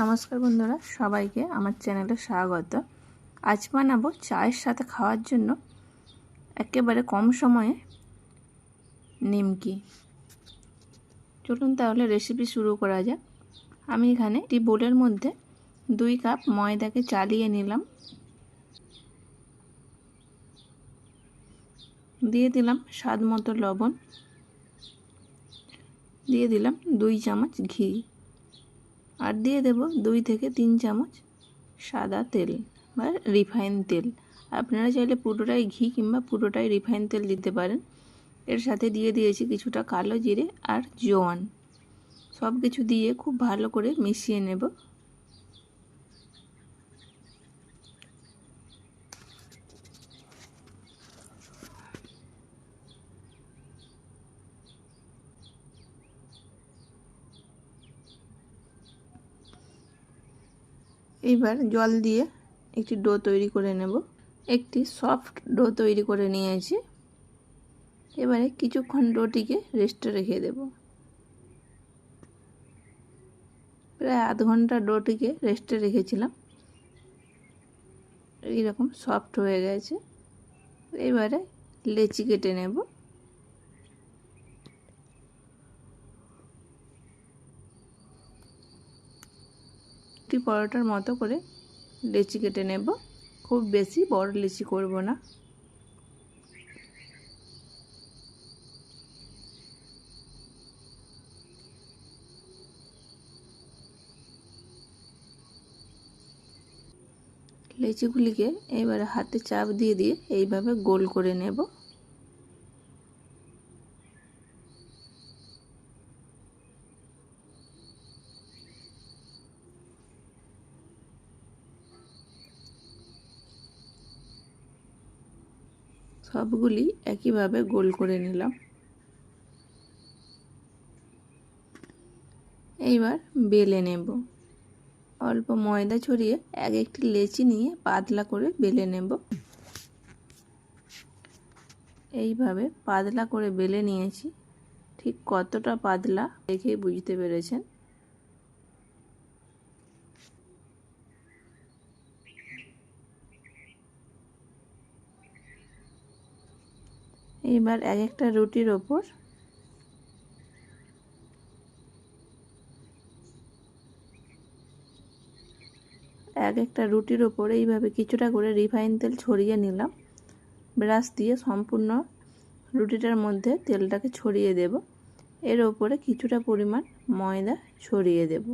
নমস্কার বন্ধুরা, সবাইকে আমার চ্যানেলে স্বাগত। আজ বানাবো চায়ের সাথে খাওয়ার জন্য একেবারে কম সময়ে নিমকি। চলুন তাহলে রেসিপি শুরু করা যাক। আমি এখানে একটি বোলের মধ্যে দুই কাপ ময়দাকে চালিয়ে নিলাম। দিয়ে দিলাম স্বাদ মতো লবণ। দিয়ে দিলাম দুই চামচ ঘি। আর দিয়ে দেব দুই থেকে তিন চামচ সাদা তেল বা রিফাইন তেল। আপনারা চাইলে পুরোটাই ঘি কিংবা পুরোটাই রিফাইন তেল দিতে পারেন। এর সাথে দিয়ে দিয়েছি কিছুটা কালো জিরে আর জোয়ান। সব কিছু দিয়ে খুব ভালো করে মিশিয়ে নেব। এইবার জল দিয়ে একটি ডো তৈরি করে নেব। একটি সফট ডো তৈরি করে নিয়েছি। এবারে কিছুক্ষণ ডোটিকে রেস্টে রেখে দেব। প্রায় আধ ঘণ্টা ডোটিকে রেস্টে রেখেছিলাম। এইরকম সফট হয়ে গেছে। এবারে লেচি কেটে নেব। একটি পরোটার মতো করে লেচি কেটে নেব। খুব বেশি বড় লেচি করব না। লেচিগুলিকে এবারে হাতে চাপ দিয়ে দিয়ে এইভাবে গোল করে নেব। সবগুলি একইভাবে গোল করে নিলাম। এইবার বেলে নেব। অল্প ময়দা ছড়িয়ে এক একটি লেচি নিয়ে পাতলা করে বেলে নেব। এইভাবে পাতলা করে বেলে নিয়েছি। ঠিক কতটা পাতলা দেখে বুঝতে পেরেছেন। এবার এক একটা রুটির ওপর এক একটা রুটির ওপর এইভাবে কিছুটা করে রিফাইন তেল ছড়িয়ে নিলাম। ব্রাশ দিয়ে সম্পূর্ণ রুটিটার মধ্যে তেলটাকে ছড়িয়ে দেব। এর ওপরে কিছুটা পরিমাণ ময়দা ছড়িয়ে দেব।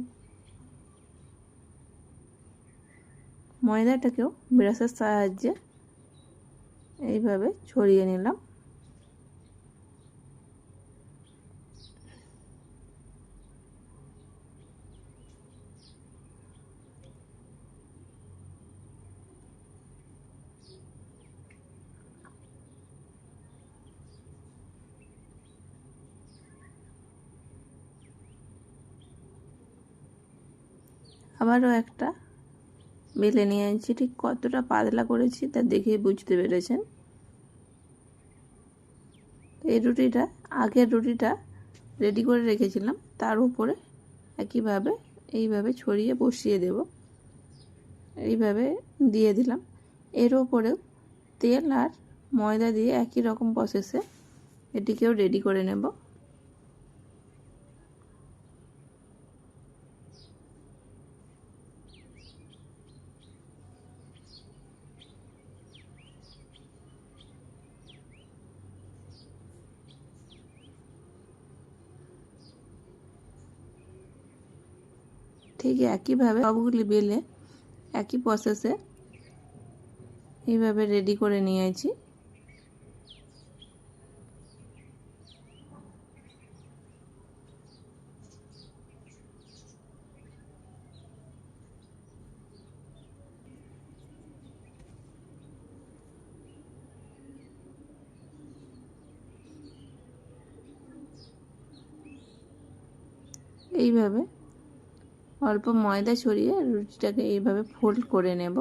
ময়দাটাকেও ব্রাশের সাহায্যে এইভাবে ছড়িয়ে নিলাম। আবারও একটা বেলে নিয়ে আনছি। ঠিক কতটা পাতলা করেছি তা দেখে বুঝতে পেরেছেন? এই রুটিটা, আগের রুটিটা রেডি করে রেখেছিলাম। তার উপরে একইভাবে, এইভাবে ছড়িয়ে বসিয়ে দেব। এইভাবে দিয়ে দিলাম। এর ওপরেও তেল আর ময়দা দিয়ে একই রকম প্রসেসে এটিকেও রেডি করে নেব। ঠিক একইভাবে সবগুলি বেলে একই প্রসেসে এইভাবে রেডি করে নিয়েছি। এইভাবে অল্প ময়দা ছড়িয়ে রুটিটাকে এইভাবে ফোল্ড করে নেব।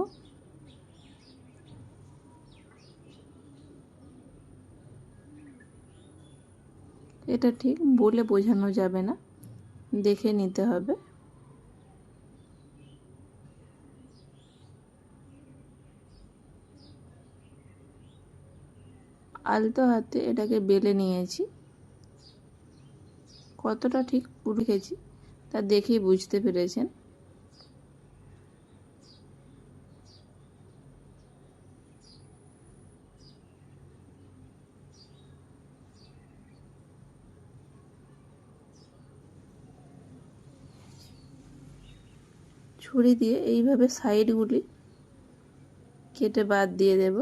এটা ঠিক বলে বোঝানো যাবে না, দেখে নিতে হবে। আলতো হাতে এটাকে বেলে নিয়েছি। কতটা ঠিক পুরো খেয়েছি তা দেখেই বুঝতে পেরেছেন। ছুরি দিয়ে এইভাবে সাইডগুলি কেটে বাদ দিয়ে দেব।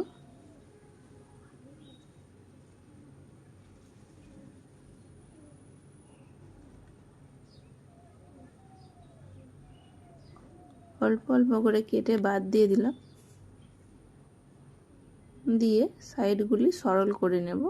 অল্প অল্প করে কেটে বাদ দিয়ে দিলাম। দিয়ে সাইডগুলি সরল করে নেব।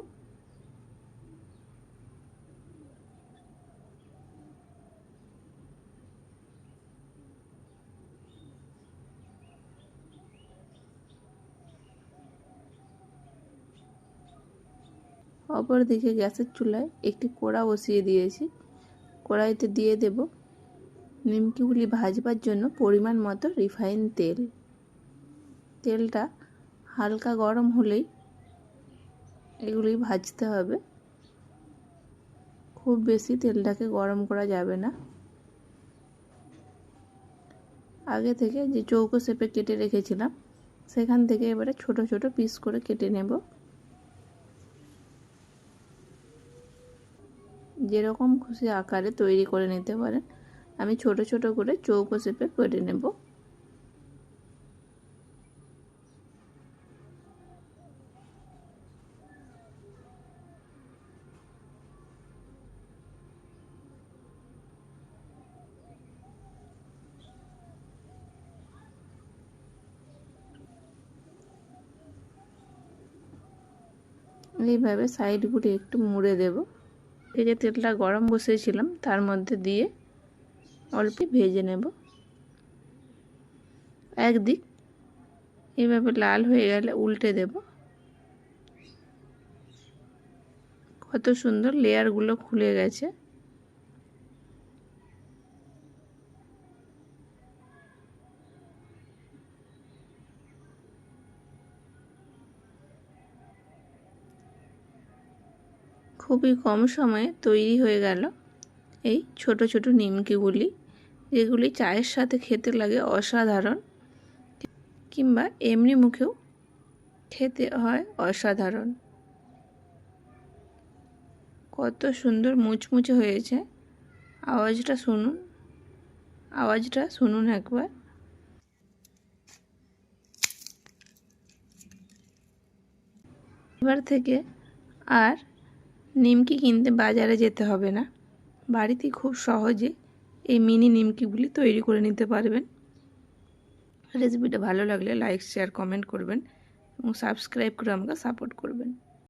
অপর দিকে গ্যাসের চুলায় একটি কড়া বসিয়ে দিয়েছি। কড়াইতে দিয়ে দেব নিমকিগুলি ভাজবার জন্য পরিমাণ মতো রিফাইন তেল। তেলটা হালকা গরম হলেই এগুলি ভাজতে হবে। খুব বেশি তেলটাকে গরম করা যাবে না। আগে থেকে যে চৌকো শেপে কেটে রেখেছিলাম, সেখান থেকে এবারে ছোট ছোট পিস করে কেটে নেব। যেরকম খুশি আকারে তৈরি করে নিতে পারেন। আমি ছোট ছোট করে চৌকো শেপে কেটে নেব। এইভাবে সাইডগুলি একটু মুড়ে দেবো। এই যে তেলটা গরম বসিয়েছিলাম, তার মধ্যে দিয়ে অল্প ভেজে নেব। একদিক এভাবে লাল হয়ে গেলে উল্টে দেব। কত সুন্দর লেয়ারগুলো খুলে গেছে। খুবই কম সময়ে তৈরি হয়ে গেল। এই ছোট ছোট নিমকিগুলি, যেগুলি চায়ের সাথে খেতে লাগে অসাধারণ, কিংবা এমনি মুখেও খেতে হয় অসাধারণ। কত সুন্দর মুচমুচে হয়েছে। আওয়াজটা শুনুন আওয়াজটা শুনুন একবার। এবার থেকে আর নিমকি কিনতে বাজারে যেতে হবে না। বাড়িতে খুব সহজে এই মিনি নিমকিগুলি তৈরি করে নিতে পারবেন। রেসিপিটা ভালো লাগলে লাইক শেয়ার কমেন্ট করবেন এবং সাবস্ক্রাইব করে আমাকে সাপোর্ট করবেন।